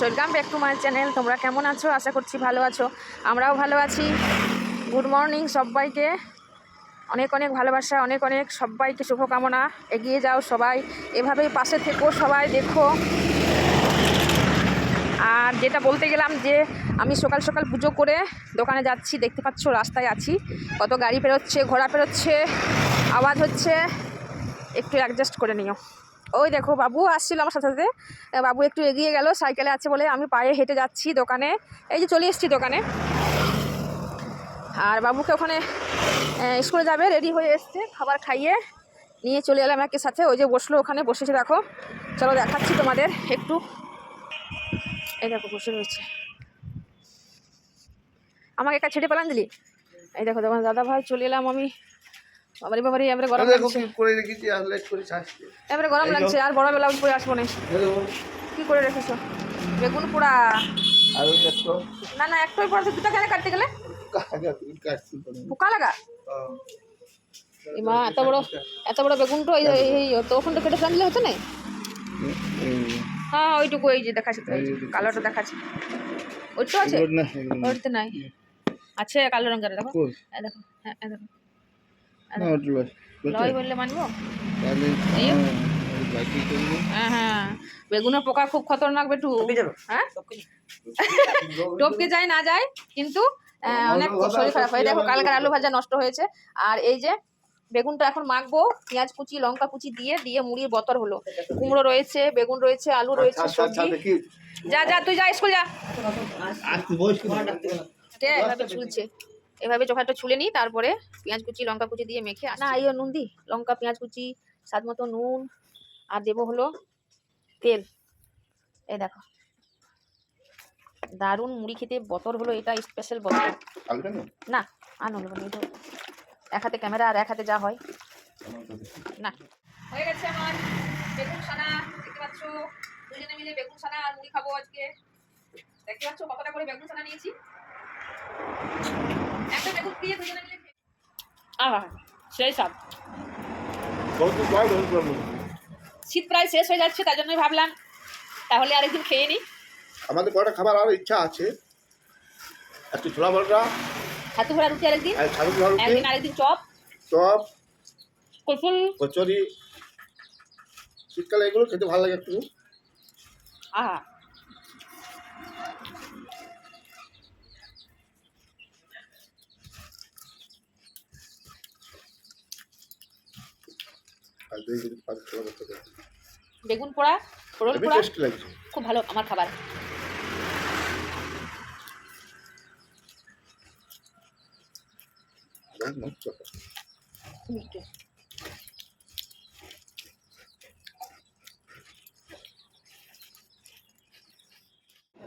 Welcome back to my channel. তোমরা কেমন আছো? আশা করছি ভালো আছো। আমরাও ভালো আছি। গুড মর্নিং সবাইকে। অনেক অনেক ভালোবাসা, অনেক অনেক সবাইকে শুভকামনা। এগিয়ে যাও সবাই। এভাবেই পাশে থেকো সবাই, দেখো। আর যেটা বলতে গেলাম যে, আমি সকাল সকাল পুজো করে দোকানে যাচ্ছি। দেখতে পাচ্ছ, রাস্তায় আছি। কত গাড়ি পেরোচ্ছে, ঘোড়া পেরোচ্ছে, আওয়াজ হচ্ছে। একটু অ্যাডজাস্ট করে নিও। ওই দেখো, বাবু আসছিল আমার সাথে সাথে। বাবু একটু এগিয়ে গেল, সাইকেলে আছে বলে আমি পায়ে হেঁটে যাচ্ছি দোকানে। এই যে চলে এসেছি দোকানে। আর বাবুকে ওখানে স্কুলে যাবে, রেডি হয়ে এসছে, খাবার খাইয়ে নিয়ে চলে এলাম একের সাথে। ওই যে বসল ওখানে, বসেছে দেখো। চলো দেখাচ্ছি তোমাদের একটু। এই দেখো, বসে রয়েছে। আমাকে একা ছেড়ে পেলাম দিলি? এই দেখো, তোমার দাদা ভাই চলে এলাম আমি। বাবারি বাবারি এবারে গরম দেখো লাগছে। কি করে রেখেছি আর লেট করে ছাড়ছি এবারে গরম লাগছে আর বড় বেলা পরে আসব না। দেখো কি করে রেখেছো? বেগুন পোড়া। আর ওই দেখো। না না একটাই পড়াতে দুটা কেন কাটতে গেলে? পোকা লাগা এই মা এত বড় এত বড় বেগুনটা এই এই- তো ওখানটা কেটে ফেলে হতো না? হ্যাঁ ওইটুকু এই যে দেখাচ্ছে তো, কালোটা দেখাচ্ছে। ওইটা আছে? না ওইটা নাই। আছে কালো রঙের দেখো? দেখো হ্যাঁ এই দেখো। লয় বললে মানবো? হ্যাঁ, হ্যাঁ হ্যাঁ। বেগুনের পোকা খুব খতরনাক বেটু। হ্যাঁ? টপকে যায় না যায় কিন্তু অনেক শরীর খারাপ হয়। দেখো কালকার আলু ভাজা নষ্ট হয়েছে। আর এই যে বেগুনটা এখন মাখবো। পেঁয়াজ কুচি লঙ্কা কুচি দিয়ে দিয়ে মুড়ির বতর হলো। কুমড়ো রয়েছে বেগুন রয়েছে আলু রয়েছে আচ্ছা আচ্ছা সবজি। যা যা তুই যা স্কুল যা। কে? এভাবে ছুলছে এভাবে চোখাটা ছুলে নিই তারপরে পেঁয়াজ কুচি লঙ্কা কুচি দিয়ে মেখে না আইও নুন দি লঙ্কা পেঁয়াজ কুচি স্বাদ মতো নুন আর দেবো হলো তেল। এই দেখো। দারুণ মুড়ি খেতে বতর হলো এটা স্পেশাল বতর। না না আনো এটা এক হাতে ক্যামেরা আর এক হাতে যা হয়। না। হয়ে গেছে আমার বেগুন সানা দেখতে পাচ্ছ? দুজনে মিলে বেগুন সানা আর মুড়ি খাব আজকে। দেখতে পাচ্ছ কতটা করে বেগুন সানা নিয়েছি? আহা সেই সব। শীত প্রায় শেষ হয়ে যাচ্ছে তার জন্যই ভাবলাম তাহলে আরেকদিন খেয়ে নিই আমাদের কটা খাবার আরও ইচ্ছা আছে। একটু ছোলা ভরটা হাতু ভরা রুটি আরেকদিন। আর ছাগল ঝাল রুটি। একদিন আরেকদিন চপ। চপ কুলফুল কচুরি। শীতকালে এগুলো খেতে ভালো লাগে একটু। আহা আর দই যদি পাঁচ ছোলা ভরটা দেয়। বেগুন পোড়া পোড়ল পোড়া? টেস্ট লাগছে। খুব ভালো আমার খাবার। মিষ্টি।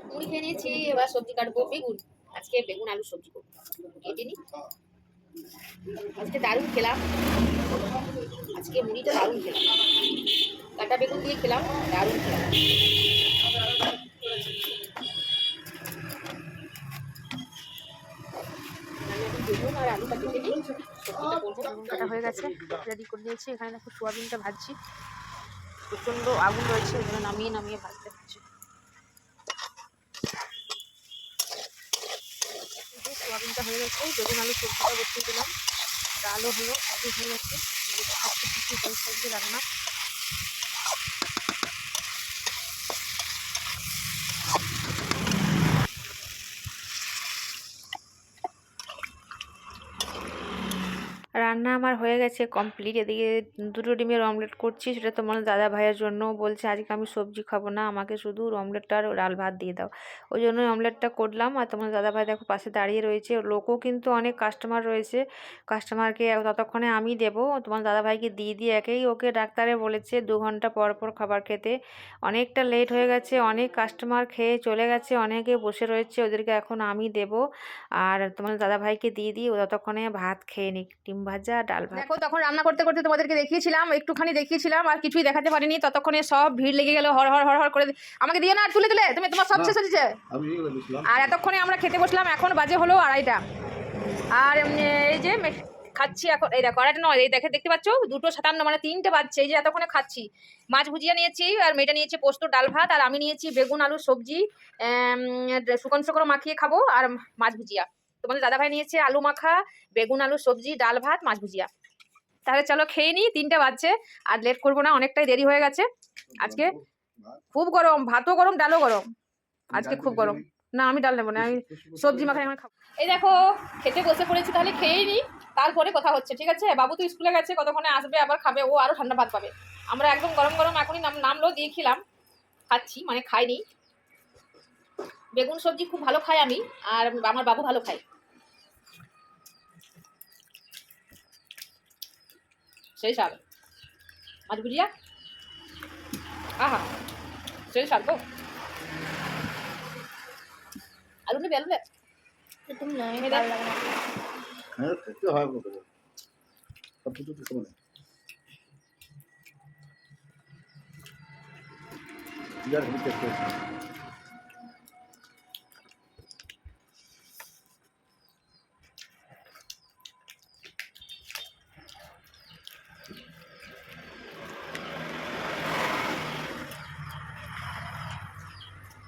মুড়ি খেয়ে নিয়েছি এবার সবজি কাটবো বেগুন। আজকে বেগুন আলু সবজি করব। কেটে নি। আজকে দারুণ খেলাম। আজকে মুড়িটা দারুণ খেলাম। কাটা বেগুন দিয়ে খেলাম, দারুণ খেলাম। কেটে হয়ে গেছে করে এখানে সোয়াবিনটা ভাজছি। প্রচণ্ড আগুন রয়েছে নামিয়ে নামিয়ে ভাজতে হচ্ছে এই যে সোয়াবিনটা হয়ে গেছে। বেগুন আলু সবজিটা বসিয়ে দিলাম। ডালও হলো, সবই হয়ে গেছে। দেখাচ্ছি কী রান্না। রান্না আমার হয়ে গেছে কমপ্লিট এদিকে দুটো ডিমের অমলেট করছি, সেটা তো তোমার দাদা ভাইয়ের জন্য বলছে, আজকে আমি সবজি খাব না, আমাকে শুধু অমলেটটা আর ডাল ভাত দিয়ে দাও। ওই জন্যই অমলেটটা করলাম, আর তোমার দাদা ভাই দেখো পাশে দাঁড়িয়ে রয়েছে লোকও কিন্তু অনেক কাস্টমার রয়েছে। কাস্টমারকে ততক্ষণে আমি দেবো, তোমার দাদা ভাইকে দিয়ে দিয়ে একেই ওকে ডাক্তারে বলেছে, দু ঘণ্টা পর পর খাবার খেতে। অনেকটা লেট হয়ে গেছে, অনেক কাস্টমার খেয়ে চলে গেছে, অনেকে বসে রয়েছে, ওদেরকে এখন আমি দেবো। আর তোমার দাদা ভাইকে দিয়ে দিই ও ততক্ষণে ভাত খেয়ে নিক, ডিম ভাজা ডাল ভাত। দেখো তখন রান্না করতে করতে তোমাদেরকে দেখিয়েছিলাম একটুখানি দেখিয়েছিলাম আর কিছুই দেখাতে পারিনি। ততক্ষণে সব ভিড় লেগে গেল হর হর হর হর করে। আমাকে দিয়ে না আর তুলে তুলে তুমি তোমার সব। শেষ হয়েছে? আর এতক্ষণে আমরা খেতে বসলাম এখন বাজে হলো আড়াইটা। আর এই যে খাচ্ছি এখন এই দেখো আরেকটা নয় এই দেখে দেখতে পাচ্ছ? দুটো সাতান্ন মানে তিনটে বাজছে এই যে এতক্ষণে খাচ্ছি। মাছ ভুজিয়া নিয়েছি আর মেয়েটা নিয়েছি পোস্ত ডাল ভাত আর আমি নিয়েছি বেগুন আলু সবজি শুকনো শুকনো মাখিয়ে খাব আর মাছ ভুজিয়া। তোমাদের দাদাভাই নিয়েছে আলু মাখা বেগুন আলু সবজি ডাল ভাত মাছ ভুজিয়া। তাহলে চলো খেয়ে নিই তিনটে বাজছে আর লেট করব না অনেকটাই দেরি হয়ে গেছে। আজকে খুব গরম ভাতও গরম ডালও গরম। আজকে খুব গরম। না আমি ডাল নেব না আমি সবজি মাখাই আমার খাব। এই দেখো খেতে বসে পড়েছি তাহলে খেয়েই নি তারপরে কথা হচ্ছে ঠিক আছে? বাবু তো স্কুলে গেছে কতক্ষণে আসবে আবার খাবে ও আরও ঠান্ডা ভাত পাবে। আমরা একদম গরম গরম এখনই নাম নামলো দিয়ে খেলাম খাচ্ছি মানে খাইনি। বেগুন সবজি খুব ভালো খাই আমি আর আমার বাবু ভালো খায়। সেই স্বাদ মাছ ভুজিয়া? আহা সেই আলু নেবে আলু নেবে তুমি না লাগে হ্যাঁ খেতে হয় সব কিছু তো সমানে বিরাট হেভি টেস্ট হয়েছে।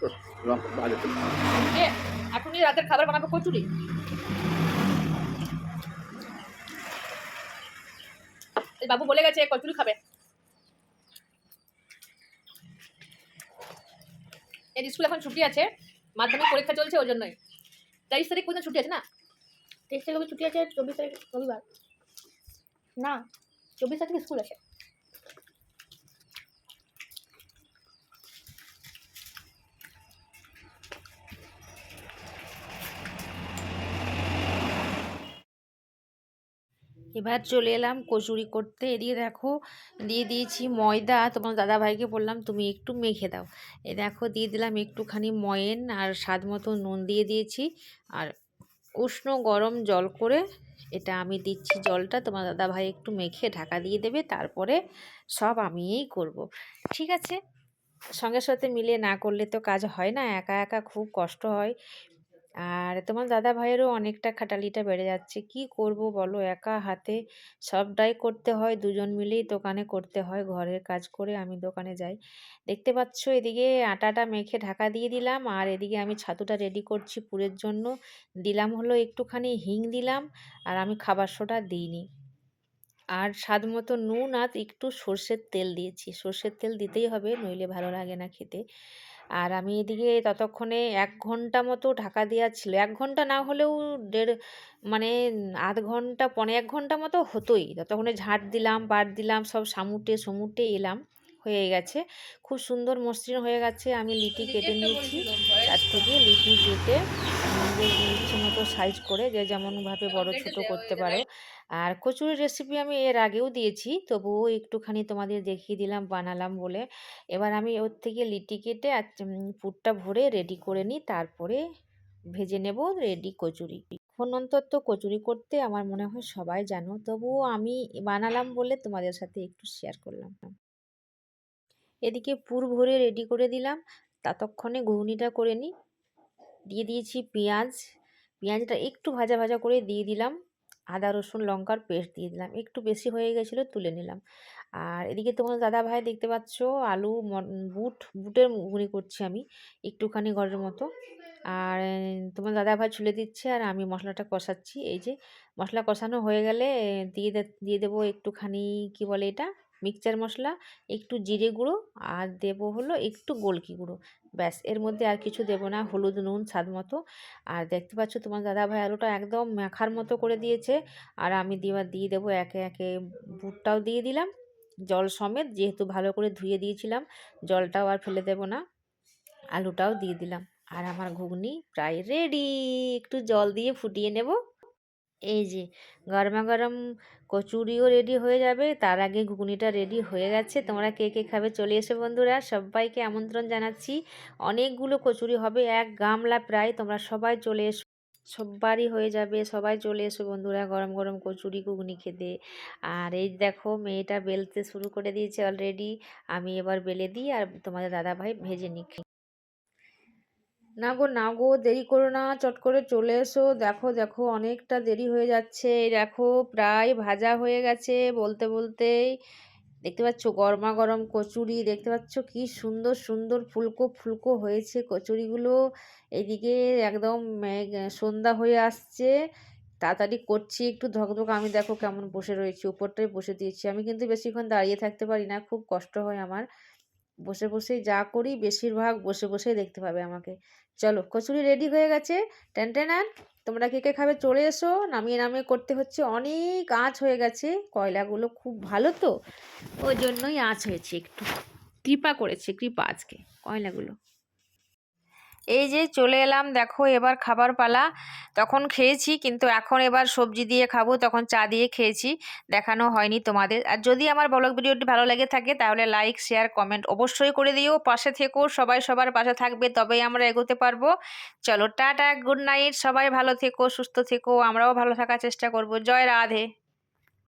উহ, লঙ্কা ভালো তো। এ এখনই রাতের খাবার বানাবো কচুরি? বাবু বলে গেছে কচুরি খাবে। এর স্কুল এখন ছুটি আছে, মাধ্যমিক পরীক্ষা চলছে ওই জন্যই। তেইশ তারিখ পর্যন্ত ছুটি আছে না? তেইশ তারিখ ছুটি আছে, চব্বিশ তারিখ রবিবার। না, চব্বিশ তারিখে স্কুল আছে। এবার চলে এলাম কচুরি করতে। এদিকে দেখো, দিয়ে দিয়েছি ময়দা। তোমার দাদা ভাইকে বললাম, তুমি একটু মেখে দাও। এ দেখো, দিয়ে দিলাম একটুখানি ময়েন আর স্বাদ মতো নুন দিয়ে দিয়েছি। আর উষ্ণ গরম জল করে এটা আমি দিচ্ছি জলটা। তোমার দাদা ভাই একটু মেখে ঢাকা দিয়ে দেবে, তারপরে সব আমিই করব। ঠিক আছে? সঙ্গে সাথে মিলে না করলে তো কাজ হয় না। একা একা খুব কষ্ট হয়। আর তোমার দাদা ভাইয়েরও অনেকটা খাটালিটা বেড়ে যাচ্ছে। কি করব বলো? একা হাতে সবটাই করতে হয়, দুজন মিলেই দোকানে করতে হয়, ঘরের কাজ করে আমি দোকানে যাই। দেখতে পাচ্ছ এদিকে আটাটা মেখে ঢাকা দিয়ে দিলাম আর এদিকে আমি ছাতুটা রেডি করছি পুরের জন্য। দিলাম হলো একটুখানি হিং দিলাম আর আমি খাবার সোডা দিইনি। আর স্বাদ মতো নুন আর একটু সর্ষের তেল দিয়েছি। সর্ষের তেল দিতেই হবে, নইলে ভালো লাগে না খেতে। আর আমি এদিকে ততক্ষণে এক ঘণ্টা মতো ঢাকা দেওয়া ছিল। এক ঘণ্টা না হলেও দেড় মানে আধ ঘণ্টা পনে এক ঘণ্টা মতো হতোই। ততক্ষণে ঝাঁট দিলাম পাট দিলাম সব সামুটে সমুটে এলাম। হয়ে গেছে। খুব সুন্দর মসৃণ হয়ে গেছে। আমি লিটি কেটে নিয়েছি। তার থেকে লিটি কেটে ইচ্ছে মতো সাইজ করে যে যেমনভাবে বড় ছোট করতে পারো। আর কচুরির রেসিপি আমি এর আগেও দিয়েছি। তবুও একটুখানি তোমাদের দেখিয়ে দিলাম, বানালাম বলে। এবার আমি ওর থেকে লিটি কেটে আর পুরটা ভরে রেডি করে নিই। তারপরে ভেজে নেব রেডি কচুরি। এখন অন্তত কচুরি করতে আমার মনে হয় সবাই জানো। তবুও আমি বানালাম বলে তোমাদের সাথে একটু শেয়ার করলাম। এদিকে পুর ভরে রেডি করে দিলাম। ততক্ষণে ঘুগনিটা করে নিই। দিয়ে দিয়েছি পেঁয়াজ। পেঁয়াজটা একটু ভাজা ভাজা করে দিয়ে দিলাম। আদা, রসুন, লঙ্কার পেস্ট দিয়ে দিলাম। একটু বেশি হয়ে গেছিল তুলে নিলাম। আর এদিকে তোমার দাদা ভাই দেখতে পাচ্ছ, আলু বুট, বুটের ঘুগনি করছি আমি একটুখানি ঘরের মতো। আর তোমার দাদা ভাই ছুলে দিচ্ছে আর আমি মশলাটা কষাচ্ছি। এই যে মশলা কষানো হয়ে গেলে দিয়ে দিয়ে দেবো একটুখানি, কি বলে এটা? মিক্সচার মশলা, একটু জিরে গুঁড়ো আর দেবো হলো একটু গোলকি গুঁড়ো। ব্যাস, এর মধ্যে আর কিছু দেবো না, হলুদ, নুন, স্বাদ মতো। আর দেখতে পাচ্ছ তোমার দাদা ভাই আলুটা একদম মাখার মতো করে দিয়েছে। আর আমি দিয়ে দিয়ে দেবো একে একে বুটটাও দিয়ে দিলাম। জল সমেত যেহেতু ভালো করে ধুয়ে দিয়েছিলাম, জলটাও আর ফেলে দেবো না। আলুটাও দিয়ে দিলাম। আর আমার ঘুগনি প্রায় রেডি একটু জল দিয়ে ফুটিয়ে নেব। এই যে গরমা গরম কচুরিও রেডি হয়ে যাবে। তার আগে ঘুগনিটা রেডি হয়ে গেছে। তোমরা কে কে খাবে চলে এসে বন্ধুরা। সবাইকে আমন্ত্রণ জানাচ্ছি। অনেকগুলো কচুরি হবে, এক গামলা প্রায়। তোমরা সবাই চলে এসো। সবারই হয়ে যাবে। সবাই চলে এসো বন্ধুরা গরম গরম কচুরি, ঘুগনি খেতে। আর এই দেখো, মেয়েটা বেলতে শুরু করে দিয়েছে অলরেডি আমি এবার বেলে দিই আর তোমাদের দাদা ভাই ভেজে নিই না গো না গো, দেরি করো না, চট করে চলে এসো। দেখো দেখো, অনেকটা দেরি হয়ে যাচ্ছে। দেখো, প্রায় ভাজা হয়ে গেছে বলতে বলতেই দেখতে পাচ্ছ গরমা গরম কচুরি, দেখতে পাচ্ছ কি সুন্দর সুন্দর ফুলকো ফুলকো হয়েছে কচুরিগুলো। এদিকে একদম সন্ধ্যা হয়ে আসছে। তাড়াতাড়ি করছি একটু ধকধক আমি দেখো কেমন বসে রয়েছি উপরটাই বসে দিয়েছি। আমি কিন্তু বেশিক্ষণ দাঁড়িয়ে থাকতে পারি না, খুব কষ্ট হয় আমার। বসে বসেই যা করি বেশিরভাগ বসে বসেই দেখতে পাবে আমাকে। চলো, কচুরি রেডি হয়ে গেছে। টেন তোমরা কে কে খাবে চলে এসো। নামিয়ে নামিয়ে করতে হচ্ছে অনেক আঁচ হয়ে গেছে। কয়লাগুলো খুব ভালো তো। ওই জন্যই আঁচ হয়েছে একটু। কৃপা করেছে, কৃপা আজকে কয়লাগুলো। এই যে চলে এলাম, দেখো এবার খাবার পালা। তখন খেয়েছি, কিন্তু এখন এবার সবজি দিয়ে খাব, তখন চা দিয়ে খেয়েছি, দেখানো হয়নি তোমাদের। আর যদি আমার ব্লগ ভিডিওটি ভালো লেগে থাকে, তাহলে লাইক, শেয়ার, কমেন্ট অবশ্যই করে দিও। পাশে থেকো, সবাই সবার পাশে থাকবে, তবেই আমরা এগোতে পারব। চলো, টাটা, গুড নাইট, সবাই ভালো থেকো, সুস্থ থেকো, আমরাও ভালো থাকার চেষ্টা করব। জয় রাধে।